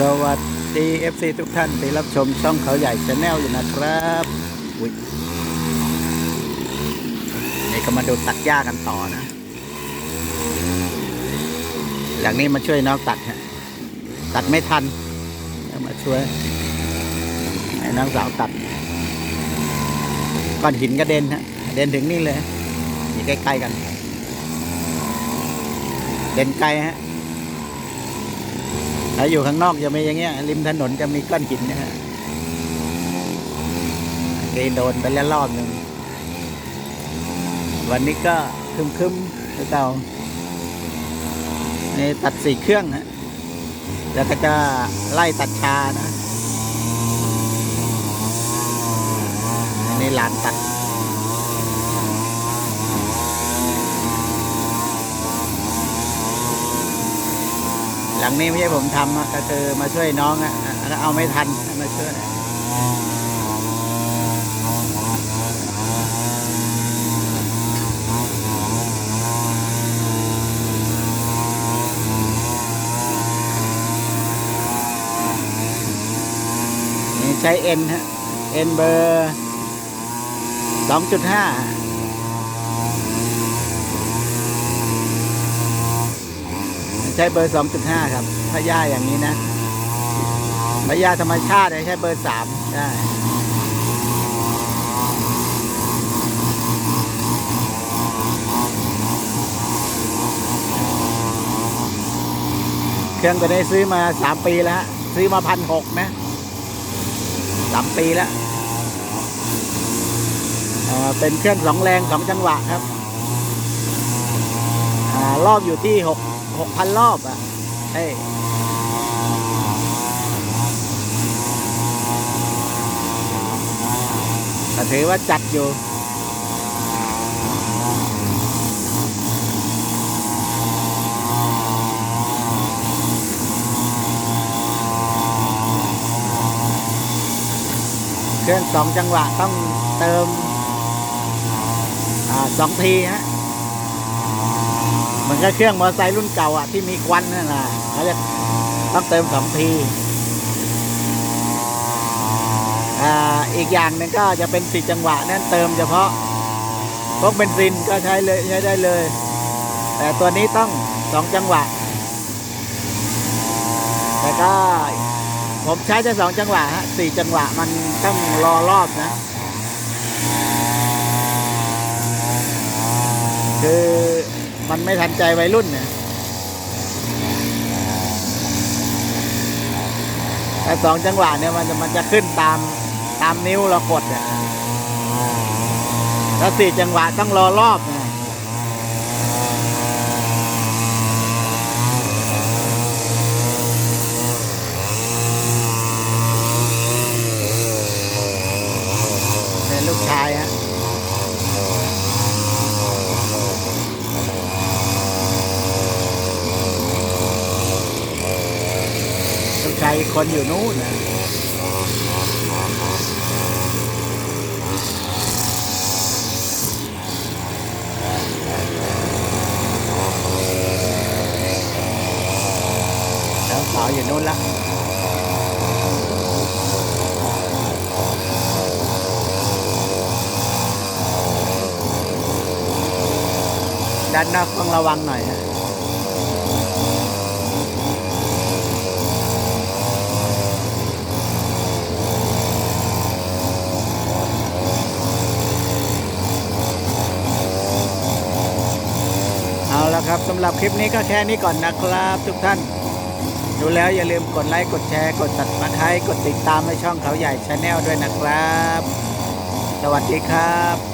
สวัสดี FC ทุกท่านที่รับชมช่องเขาใหญ่ชาแนลอยู่นะครับอุ๊ยนี่ก็มาดูตัดหญ้ากันต่อนะ หลังนี้มาช่วยน้องตัดฮะตัดไม่ทันมาช่วยให้น้องสาวตัดก้อนหินกระเด็นฮะเด็นถึงนี่เลยอยู่ใกล้ๆกัน เด่นไกลฮะ ถ้าอยู่ข้างนอกจะมีอย่างเงี้ย ริมถนนจะมีก้อนหินนะฮะเคยโดนไปแล้วรอบหนึ่ง วันนี้ก็คึมคึมเก่านี่ตัดสี่เครื่องฮะแล้วก็จะไล่ตัดชานะอันนี่ลานตัด หลังนี้ไม่ใช่ผมทำก็คือมาช่วยน้องอะแล้วเอาไม่ทันมาช่วยใช้เอ็นฮะเอ็นเบอร์สองจุดห้า ใช้เบอร์ 2.5 ครับถ้าหญ้าอย่างนี้นะถ้าหญ้าธรรมชาติใช้เบอร์ 3 ได้เครื่องตัวนี้ซื้อมา3ปีแล้วฮะซื้อมาพันหกนะ3ปีแล้วเป็นเครื่องสองแรงสองจังหวะครับอรอบอยู่ที่6 หกพันรอบอะเฮ้ยแต่ถือว่าจัดอยู่เครื่องสองจังหวะต้องเติมอสองทีฮะ มันก็เครื่องมอเตอร์ไซค์รุ่นเก่าอะที่มีควันนั่นแหละเขาจะต้องเติมสองทีอ่าอีกอย่างหนึ่งก็จะเป็นสี่จังหวะนั่นเติมเฉพาะพวกเบนซินก็ใช้เลยใช้ได้เลย แต่ตัวนี้ต้องสองจังหวะ แต่ก็ผมใช้แค่สองจังหวะฮะสี่จังหวะมันต้องรอรอบนะ คือ มันไม่ทันใจวัยรุ่นเนี่ยแต่สองจังหวะเนี่ยมันจะมันจะขึ้นตามตามนิ้วเรากดเนี่ยแล้วสี่จังหวะต้องรอรอบเนี่ยลูกชายฮะ ลูกชายอีก คนอยู่นู้นนะแล้วสาวอยู่นู้นละด้านนอกต้องระวังหน่อยฮะ ละครับสำหรับคลิปนี้ก็แค่นี้ก่อนนะครับ ทุกท่าน ดูแล้วอย่าลืมกดไลค์กดแชร์กดตัดมาไครกดติดตามให้ช่องเขาใหญ่ชาแนลด้วยนะครับ สวัสดีครับ